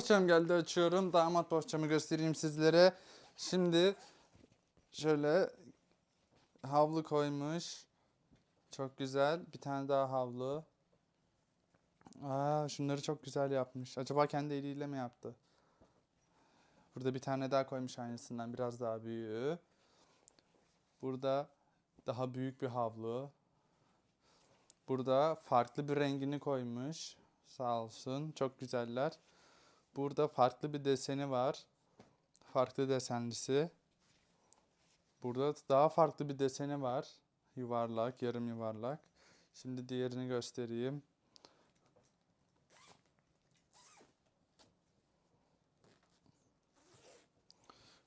Bohçam geldi açıyorum. Damat bohçamı göstereyim sizlere. Şimdi şöyle havlu koymuş. Çok güzel. Bir tane daha havlu. Aa, şunları çok güzel yapmış. Acaba kendi eliyle mi yaptı? Burada bir tane daha koymuş aynısından. Biraz daha büyüğü. Burada daha büyük bir havlu. Burada farklı bir rengini koymuş. Sağ olsun. Çok güzeller. Burada farklı bir deseni var. Farklı desenlisi. Burada daha farklı bir deseni var. Yuvarlak, yarım yuvarlak. Şimdi diğerini göstereyim.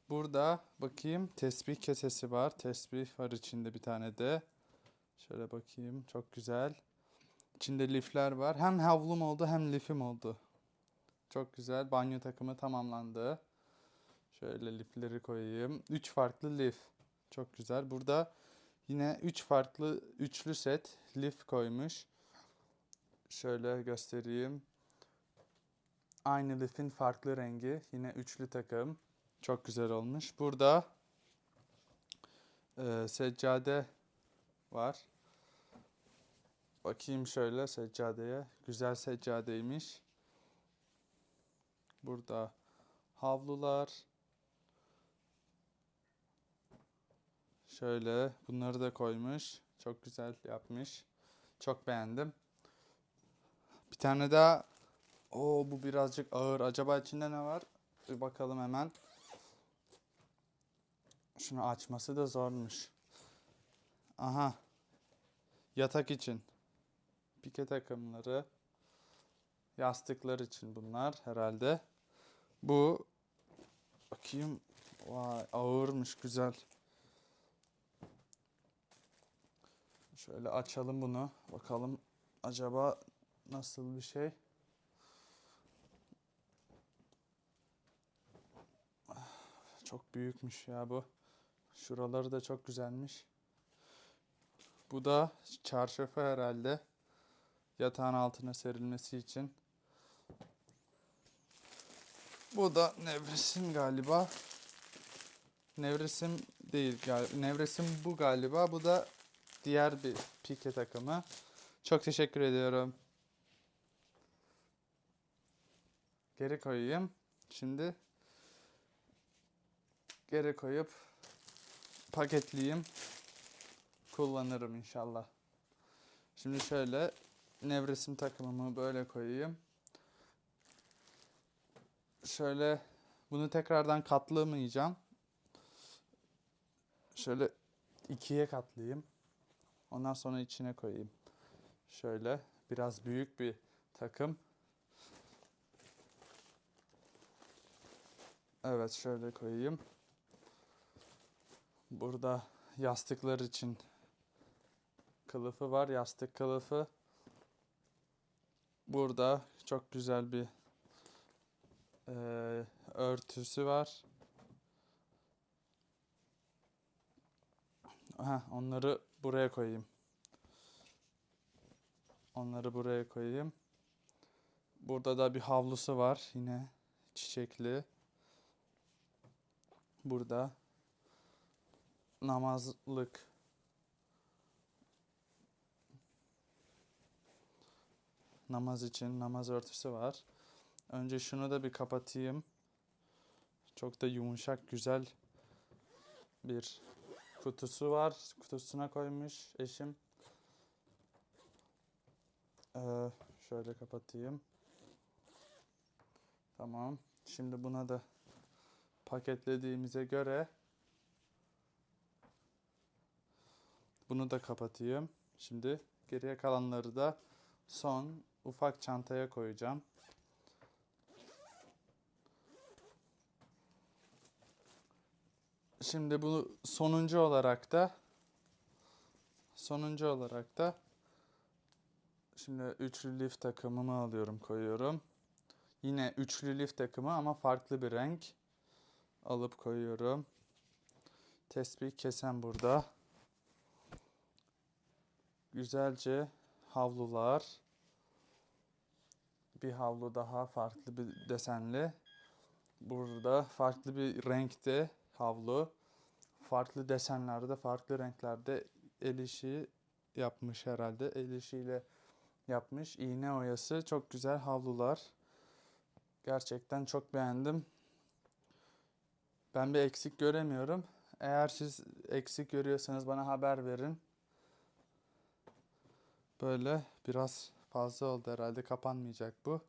Burada bakayım tesbih kesesi var. Tesbih var içinde bir tane de. Şöyle bakayım. Çok güzel. İçinde lifler var. Hem havlum oldu hem lifim oldu. Çok güzel. Banyo takımı tamamlandı. Şöyle lifleri koyayım. 3 farklı lif. Çok güzel. Burada yine 3 farklı üçlü set lif koymuş. Şöyle göstereyim. Aynı lifin farklı rengi. Yine üçlü takım. Çok güzel olmuş. Burada e, seccade var. Bakayım şöyle seccadeye. Güzel seccadeymiş. Burada havlular. Şöyle bunları da koymuş. Çok güzel yapmış. Çok beğendim. Bir tane daha. Oo bu birazcık ağır. Acaba içinde ne var? Bir bakalım hemen. Şunu açması da zormuş. Aha. Yatak için. Pike takımları. Yastıklar için bunlar herhalde. Bu bakayım. Vay ağırmış güzel. Şöyle açalım bunu. Bakalım acaba nasıl bir şey. Çok büyükmüş ya bu. Şuraları da çok güzelmiş. Bu da çarşafı herhalde. Yatağın altına serilmesi için. Bu da nevresim galiba. Nevresim değil galiba. Nevresim bu galiba. Bu da diğer bir pike takımı. Çok teşekkür ediyorum. Geri koyayım. Şimdi geri koyup paketleyeyim. Kullanırım inşallah. Şimdi şöyle nevresim takımımı böyle koyayım. Şöyle bunu tekrardan katlamayacağım. Şöyle ikiye katlayayım. Ondan sonra içine koyayım. Şöyle biraz büyük bir takım. Evet şöyle koyayım. Burada yastıklar için kılıfı var. Yastık kılıfı. Burada çok güzel bir eee, örtüsü var. Aha, onları buraya koyayım. Onları buraya koyayım. Burada da bir havlusu var yine çiçekli. Burada namazlık namaz için namaz örtüsü var. Önce şunu da bir kapatayım. Çok da yumuşak güzel bir kutusu var. Kutusuna koymuş eşim. Ee, şöyle kapatayım. Tamam. Şimdi buna da paketlediğimize göre bunu da kapatayım. Şimdi geriye kalanları da son ufak çantaya koyacağım. Şimdi bu sonuncu olarak da sonuncu olarak da şimdi üçlü lif takımımı alıyorum koyuyorum. Yine üçlü lif takımı ama farklı bir renk alıp koyuyorum. Tesbih kesen burada. Güzelce havlular. bir havlu daha farklı bir desenli. Burada farklı bir renkte havlu. Farklı desenlerde, farklı renklerde el işi yapmış herhalde. El işiyle yapmış. İğne oyası. Çok güzel havlular. Gerçekten çok beğendim. Ben bir eksik göremiyorum. Eğer siz eksik görüyorsanız bana haber verin. Böyle biraz fazla oldu herhalde. Kapanmayacak bu.